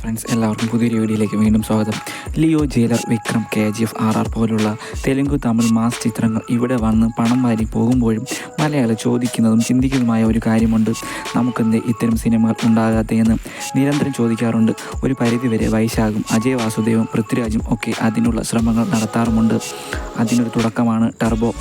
Friends എല്ലാവർക്കും പുതിയൊരു വീഡിയോയിലേക്ക് വീണ്ടും സ്വാഗതം. Leo Jailer Vikram K G F R R പോലുള്ള തെലുങ്ക് തമിഴ് മാസ് ചിത്രങ്ങൾ ഇവിടെ വന്ന് പണം വാരി പോകുമ്പോഴും മലയാളം ചോദിക്കുന്നതും ചിന്തിക്കുന്നതുമായ ഒരു കാര്യമുണ്ട്. നമുക്കെന്ത് ഇത്തരം സിനിമകൾ ഉണ്ടാകാത്തതെന്ന് നിരന്തരം ചോദിക്കാറുണ്ട്. ഒരു പരിധിവരെ വൈശാഖും അജയ് വാസുദേവും പൃഥ്വിരാജും ഒക്കെ അതിനുള്ള ശ്രമങ്ങൾ നടത്താറുമുണ്ട്. അതിനൊരു തുടക്കമാണ് ടർബോ.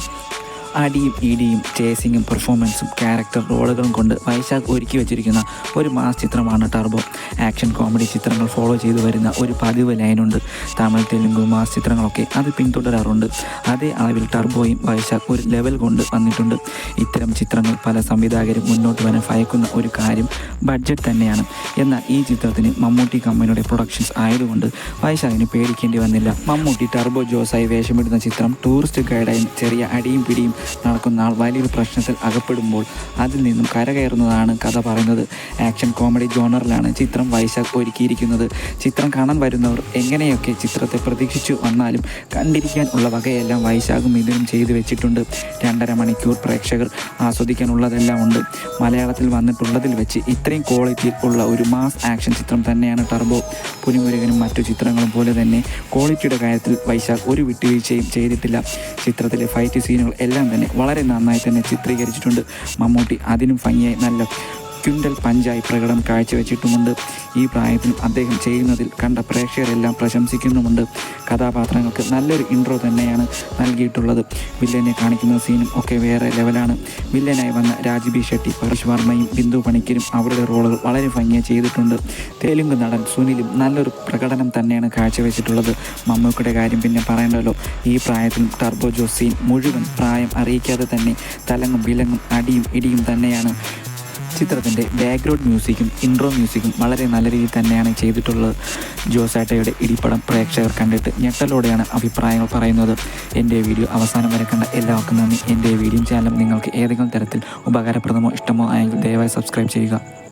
അടിയും ഇടിയും ചേസിങ്ങും പെർഫോമൻസും ക്യാരക്ടർ റോളുകളും കൊണ്ട് വൈശാഖ് ഒരുക്കി വെച്ചിരിക്കുന്ന ഒരു മാസ് ചിത്രമാണ് ടർബോ. ആക്ഷൻ കോമഡി ചിത്രങ്ങൾ ഫോളോ ചെയ്തു വരുന്ന ഒരു പതിവ് ലൈനുണ്ട് തമിഴ് തെലുങ്ക് മാസ് ചിത്രങ്ങളൊക്കെ അത് പിന്തുടരാറുണ്ട്. അതേ അളവിൽ ടർബോയും വൈശാഖ് ഒരു ലെവൽ കൊണ്ട് വന്നിട്ടുണ്ട്. ഇത്തരം ചിത്രങ്ങൾ പല സംവിധായകരും മുന്നോട്ട് വരാൻ ഭയക്കുന്ന ഒരു കാര്യം ബഡ്ജറ്റ് തന്നെയാണ്. എന്നാൽ ഈ ചിത്രത്തിന് മമ്മൂട്ടി കമ്പനിയുടെ പ്രൊഡക്ഷൻസ് ആയതുകൊണ്ട് വൈശാഖിന് പേടിക്കേണ്ടി വന്നില്ല. മമ്മൂട്ടി ടർബോ ജോസായി വേഷമിടുന്ന ചിത്രം ടൂറിസ്റ്റ് ഗൈഡായും ചെറിയ അടിയും പിടിയും നടക്കുന്ന വലിയൊരു പ്രശ്നത്തിൽ അകപ്പെടുമ്പോൾ അതിൽ നിന്നും കരകയറുന്നതാണ് കഥ പറയുന്നത്. ആക്ഷൻ കോമഡി ജോണറിലാണ് ചിത്രം വൈശാഖ് ഒരുക്കിയിരിക്കുന്നത്. ചിത്രം കാണാൻ വരുന്നവർ എങ്ങനെയൊക്കെ ചിത്രത്തെ പ്രതീക്ഷിച്ചു വന്നാലും കണ്ടിരിക്കാൻ ഉള്ള വകയെല്ലാം വൈശാഖും ഇതിനും ചെയ്തു വെച്ചിട്ടുണ്ട്. രണ്ടര മണിക്കൂർ പ്രേക്ഷകർ ആസ്വദിക്കാനുള്ളതെല്ലാം ഉണ്ട്. മലയാളത്തിൽ വന്നിട്ടുള്ളതിൽ വെച്ച് ഇത്രയും ക്വാളിറ്റി ഉള്ള ഒരു മാസ് ആക്ഷൻ ചിത്രം തന്നെയാണ് ടർബോ പുലിമുരുകനും മറ്റു ചിത്രങ്ങളും പോലെ തന്നെ ക്വാളിറ്റിയുടെ കാര്യത്തിൽ വൈശാഖ് ഒരു വിട്ടുവീഴ്ചയും ചെയ്തിട്ടില്ല. ചിത്രത്തിലെ ഫൈറ്റ് സീനുകൾ എല്ലാം തന്നെ വളരെ നന്നായി തന്നെ ചിത്രീകരിച്ചിട്ടുണ്ട്. മമ്മൂട്ടി അതിനും ഭംഗിയായി നല്ല ക്വിന്റൽ പഞ്ചായി പ്രകടനം കാഴ്ചവെച്ചിട്ടുമുണ്ട്. ഈ പ്രായത്തിൽ അദ്ദേഹം ചെയ്യുന്നതിൽ കണ്ട പ്രേക്ഷകരെല്ലാം പ്രശംസിക്കുന്നുമുണ്ട്. കഥാപാത്രങ്ങൾക്ക് നല്ലൊരു ഇൻട്രോ തന്നെയാണ് നൽകിയിട്ടുള്ളത്. വില്ലനെ കാണിക്കുന്ന സീനും ഒക്കെ വേറെ ലെവലാണ് വില്ലനായി വന്ന രാജ്ബി ഷെട്ടി പർഷ് വർമ്മയും ബിന്ദു പണിക്കരും അവരുടെ റോളുകൾ വളരെ ഭംഗിയായി ചെയ്തിട്ടുണ്ട്. തെലുങ്ക് നടൻ സുനിലും നല്ലൊരു പ്രകടനം തന്നെയാണ് കാഴ്ചവെച്ചിട്ടുള്ളത്. മമ്മൂക്കയുടെ കാര്യം പിന്നെ പറയണ്ടല്ലോ. ഈ പ്രായത്തിൽ ടർബോ ജോസ് സീൻ മുഴുവൻ പ്രായം അറിയിക്കാതെ തന്നെ തലങ്ങും വിലങ്ങും അടിയും ഇടിയും തന്നെയാണ്. ചിത്രത്തിന്റെ ബാക്ക്ഗ്രൗണ്ട് മ്യൂസിക്കും ഇൻട്രോ മ്യൂസിക്കും വളരെ നല്ല രീതിയിൽ തന്നെയാണ് ചെയ്തിട്ടുള്ളത്. ജോസാട്ടയുടെ ഇടിപ്പടം പ്രേക്ഷകർ കണ്ടിട്ട് ഞെട്ടലോടെയാണ് അഭിപ്രായങ്ങൾ പറയുന്നത്. എന്റെ വീഡിയോ അവസാനം വരെ കണ്ട എല്ലാവർക്കും നന്ദി. എന്റെ വീഡിയോ ചാനൽ നിങ്ങൾക്ക് ഏതെങ്കിലും തരത്തിൽ ഉപകാരപ്രദമോ ഇഷ്ടമോ ആയെങ്കിൽ ദയവായി സബ്സ്ക്രൈബ് ചെയ്യുക.